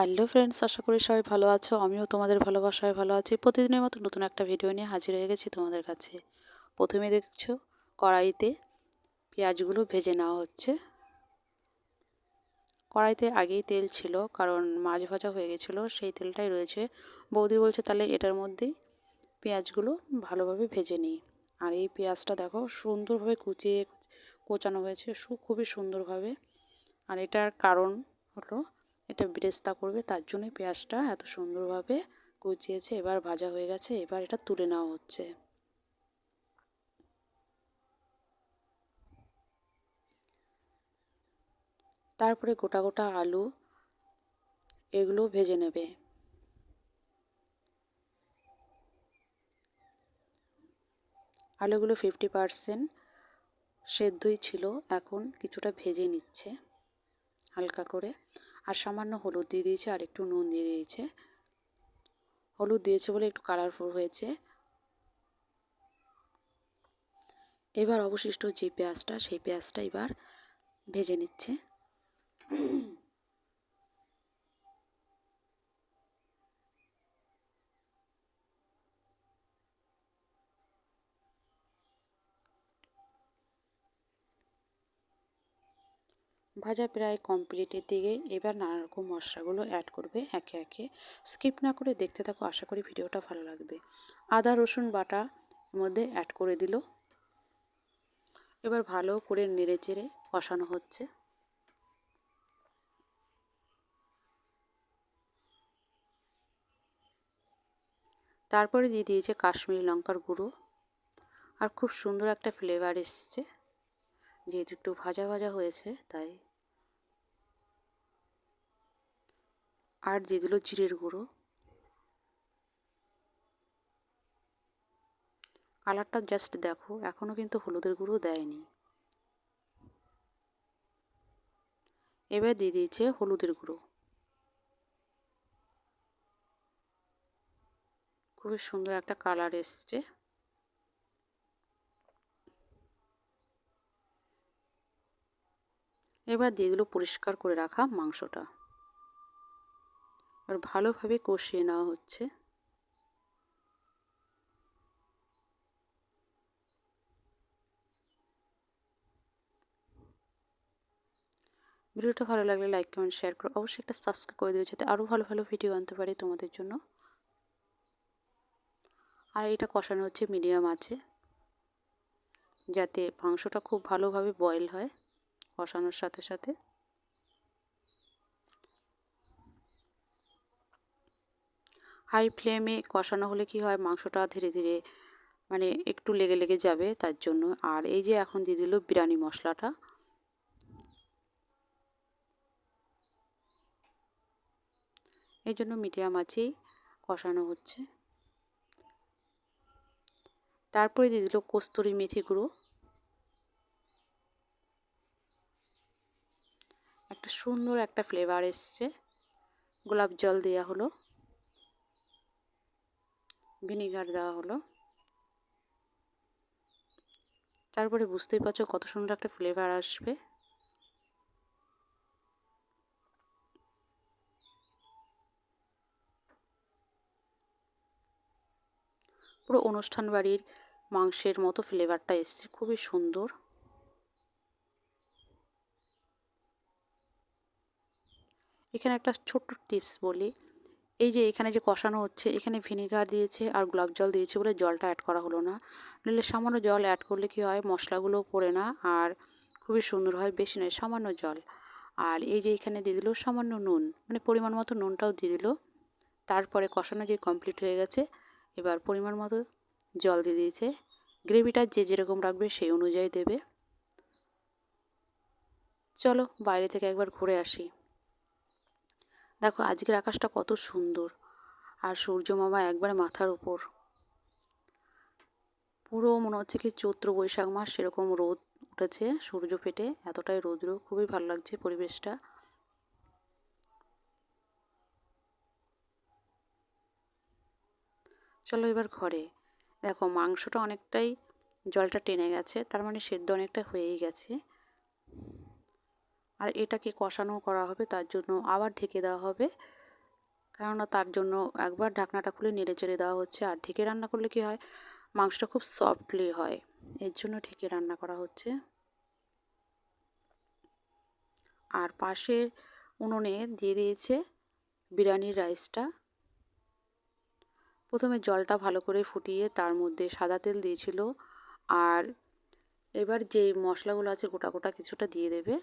Hello friends, আশা করি সবাই ভালো আছো। আমিও তোমাদের ভালোবাসায় ভালো আছি। প্রতিদিনের মতো নতুন একটা ভিডিও নিয়ে হাজির হয়ে গেছি তোমাদের কাছে। প্রথমে দেখছ, কড়াইতে পেঁয়াজগুলো ভেজে নেওয়া হচ্ছে। কড়াইতে আগেই তেল ছিল, কারণ মাছ ভাজা হয়ে গেছিল, সেই তেলটাই রয়েছে। বৌদি বলছে, তাহলে এটার মধ্যেই পেঁয়াজগুলো ভালোভাবে ভেজে নিই। আর এই পেঁয়াজটা দেখো, সুন্দরভাবে কুচিয়ে কোচানো হয়েছে, সু, খুবই সুন্দরভাবে। আর এটার কারণ হলো এটা ব্রেস্তা করবে, তার জন্যই পেঁয়াজটা এত সুন্দরভাবে কুচিয়েছে, এবার ভাজা হয়ে গেছে, এবার এটা তুলে নেওয়া হচ্ছে। তারপরে গোটা গোটা আলু এগুলো ভেজে নেবে। আলুগুলো ফিফটি পারসেন্ট সেদ্ধই ছিল, এখন কিছুটা ভেজে নিচ্ছে হালকা করে। আর সামান্য হলুদ দিয়ে দিয়েছে আর একটু নুন দিয়ে দিয়েছে। হলুদ দিয়েছে বলে একটু কালারফুল হয়েছে। এবার অবশিষ্ট যে পেঁয়াজটা, সেই পেঁয়াজটা এবার ভেজে নিচ্ছে। ভাজা প্রায় কমপ্লিটের দিকে এবার নানা রকম মশলাগুলো অ্যাড করবে একে একে। স্কিপ না করে দেখতে থাকো, আশা করি ভিডিওটা ভালো লাগবে। আদা, রসুন বাটা মধ্যে অ্যাড করে দিল। এবার ভালো করে নেড়ে চেড়ে কষানো হচ্ছে। তারপরে দিয়ে দিয়েছে কাশ্মীরি লঙ্কার গুঁড়ো। আর খুব সুন্দর একটা ফ্লেভার এসছে। যেহেতু একটু ভাজা ভাজা হয়েছে, তাই আর দিয়ে দিল জিরের গুঁড়ো। কালারটা জাস্ট দেখো এখনও কিন্তু হলুদের গুঁড়ো দেয়নি। এবার দিয়ে দিয়েছে হলুদের গুঁড়ো। খুবই সুন্দর একটা কালার এসছে। এবার দিয়ে দিল পরিষ্কার করে রাখা মাংসটা। আর ভালোভাবে কষিয়ে নেওয়া হচ্ছে। ভিডিওটা ভালো লাগলে লাইক, কমেন্ট, শেয়ার করো। অবশ্যই একটা সাবস্ক্রাইব করে দিও যাতে আরও ভালো ভালো ভিডিও আনতে পারি তোমাদের জন্য। আর এটা কষানো হচ্ছে মিডিয়াম আছে যাতে মাংসটা খুব ভালোভাবে বয়েল হয় কষানোর সাথে সাথে। হাই ফ্লেমে কষানো হলে কি হয়? মাংসটা ধীরে ধীরে মানে একটু লেগে লেগে যাবে তার জন্য। আর এই যে এখন দিয়ে দিল বিরিয়ানি মশলাটা। এই জন্য মিডিয়াম আছেই কষানো হচ্ছে। তারপরে দিয়ে দিল কস্তুরি মেথি গুঁড়ো। একটা সুন্দর একটা ফ্লেভার এসছে। গোলাপ জল দেওয়া হলো। ভিনিগার দেওয়া হলো। তারপরে বুঝতেই পারছ কত সুন্দর একটা ফ্লেভার আসবে। পুরো অনুষ্ঠান বাড়ির মাংসের মতো ফ্লেভারটা এসছে, খুবই সুন্দর। এখানে একটা ছোট্ট টিপস বলি। এই যে এখানে যে কষানো হচ্ছে, এখানে ভিনিগার দিয়েছে আর গোলাপ জল দিয়েছে বলে জলটা অ্যাড করা হলো না। নইলে সামান্য জল অ্যাড করলে কী হয়, মশলাগুলো পড়ে না আর খুবই সুন্দর হয়, বেশি নয়, সামান্য জল। আর এই যে এখানে দিয়ে দিল সামান্য নুন মানে পরিমাণ মতো নুনটাও দিয়ে দিল। তারপরে কষানো যে কমপ্লিট হয়ে গেছে, এবার পরিমাণ মতো জল দিয়ে দিয়েছে। গ্রেভিটা যে যেরকম রাখবে সেই অনুযায়ী দেবে। চলো বাইরে থেকে একবার ঘুরে আসি। দেখো, আজকের আকাশটা কত সুন্দর। আর সূর্য মামা একবারে মাথার উপর। পুরো মনে হচ্ছে কি চৈত্র বৈশাখ মাস, সেরকম রোদ উঠেছে, সূর্য ফেটে, এতটাই রৌদ্র। খুবই ভালো লাগছে পরিবেশটা। চলো এবার ঘরে। দেখো, মাংসটা অনেকটাই জলটা টেনে গেছে, তার মানে সেদ্ধ অনেকটা হয়েই গেছে। আর এটাকে কষানো করা হবে, তার জন্য আবার ঢেকে দেওয়া হবে। কেননা তার জন্য একবার ঢাকনাটা খুলে নেড়ে চেড়ে দেওয়া হচ্ছে। আর ঢেকে রান্না করলে কি হয়? মাংসটা খুব সফটলি হয়। এর জন্য ঢেকে রান্না করা হচ্ছে। আর পাশে উনুনে দিয়ে দিয়েছে বিরিয়ানির রাইসটা। প্রথমে জলটা ভালো করে ফুটিয়ে তার মধ্যে সাদা তেল দিয়েছিল। আর এবার যে মশলাগুলো আছে গোটা গোটা কিছুটা দিয়ে দেবে।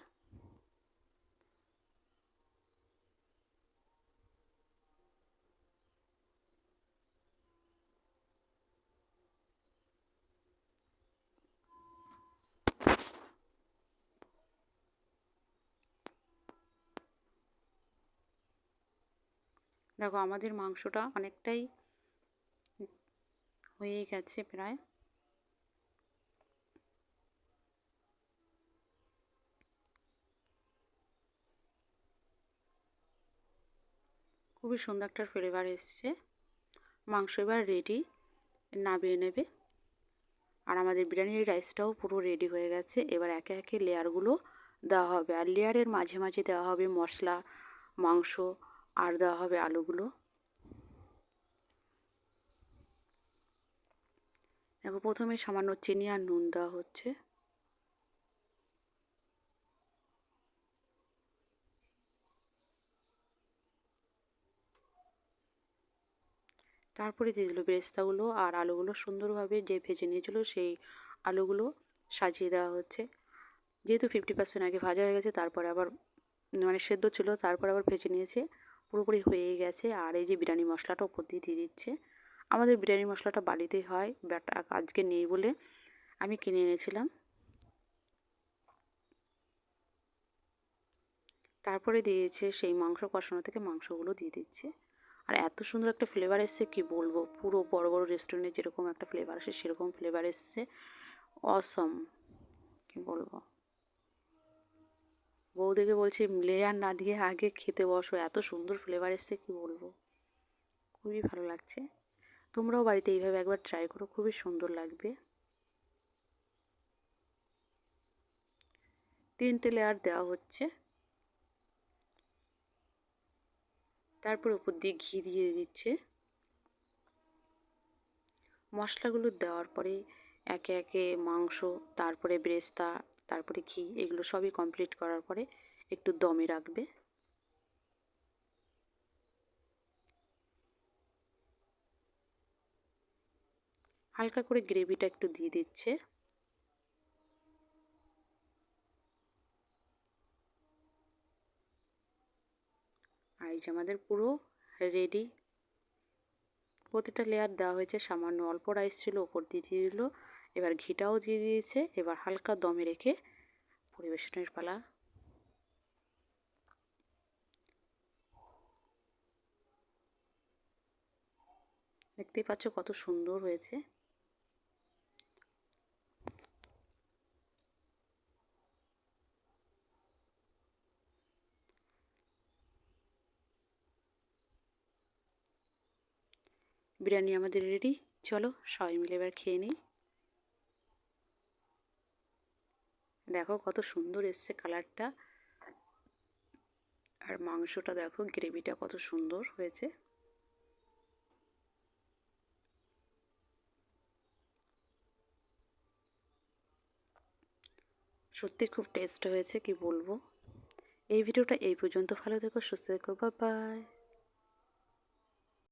দেখো আমাদের মাংসটা অনেকটাই হয়ে গেছে প্রায়। খুবই সুন্দর একটা ফ্লেভার এসছে। মাংস এবার রেডি নামিয়ে নেবে। আর আমাদের বিরিয়ানির রাইসটাও পুরো রেডি হয়ে গেছে। এবার একে একে লেয়ারগুলো দেওয়া হবে। আর লেয়ারের মাঝে মাঝে দেওয়া হবে মশলা, মাংস আর দেওয়া হবে আলুগুলো। দেখো প্রথমে সামান্য চিনি আর নুন দেওয়া হচ্ছে। তারপরে দিয়ে দিল বেরেস্তাগুলো আর আলুগুলো সুন্দরভাবে যে ভেজে নিয়েছিল সেই আলুগুলো সাজিয়ে দেওয়া হচ্ছে। যেহেতু ফিফটি পার্সেন্ট আগে ভাজা হয়ে গেছে, তারপরে আবার মানে সেদ্ধ ছিল, তারপর আবার ভেজে নিয়েছে। পুরোপুরি হয়ে গেছে। আর এই যে বিরিয়ানি মশলাটা ওপর দিয়ে দিয়ে দিচ্ছে। আমাদের বিরিয়ানি মশলাটা বাড়িতেই হয়, বাট আজকে নেই বলে আমি কিনে এনেছিলাম। তারপরে দিয়েছে সেই মাংস কষানো থেকে মাংসগুলো দিয়ে দিচ্ছে। আর এত সুন্দর একটা ফ্লেভার এসছে, কি বলব? পুরো বড় বড় রেস্টুরেন্টে যেরকম একটা ফ্লেভার আসে, সেরকম ফ্লেভার এসছে। অসম কি বলব? বৌদিকে বলছি, লেয়ার না দিয়ে আগে খেতে বসো, এত সুন্দর ফ্লেভার এসছে, কি বলব? খুবই ভালো লাগছে। তোমরাও বাড়িতে এইভাবে একবার ট্রাই করো, খুবই সুন্দর লাগবে। তিনটে লেয়ার দেওয়া হচ্ছে। তারপর উপর দিয়ে ঘি দিয়ে দিচ্ছে। মশলাগুলো দেওয়ার পরে একে একে মাংস, তারপরে ব্রেস্তা তারপরে ঘি, এগুলো সবই কমপ্লিট করার পরে একটু দমে রাখবে। হালকা করে গ্রেভিটা একটু দিয়ে দিচ্ছে। আর এই যে আমাদের পুরো রেডি প্রতিটা লেয়ার দেওয়া হয়েছে, সামান্য অল্প রাইস ছিল, ওপর দিয়ে দিয়ে দিল। এবার ঘিটাও দিয়ে দিয়েছে, এবার হালকা দমে রেখে পরিবেশনের পালা। দেখতেই পাচ্ছ কত সুন্দর হয়েছে। বিরিয়ানি আমাদের রেডি চলো সবাই মিলে এবার খেয়ে নিই। দেখো কত সুন্দর এসছে কালারটা। আর মাংসটা দেখো, গ্রেভিটা কত সুন্দর হয়েছে। সত্যি খুব টেস্ট হয়েছে, কি বলব। এই ভিডিওটা এই পর্যন্ত, ভালো থেকো, সুস্থ থেকো বাই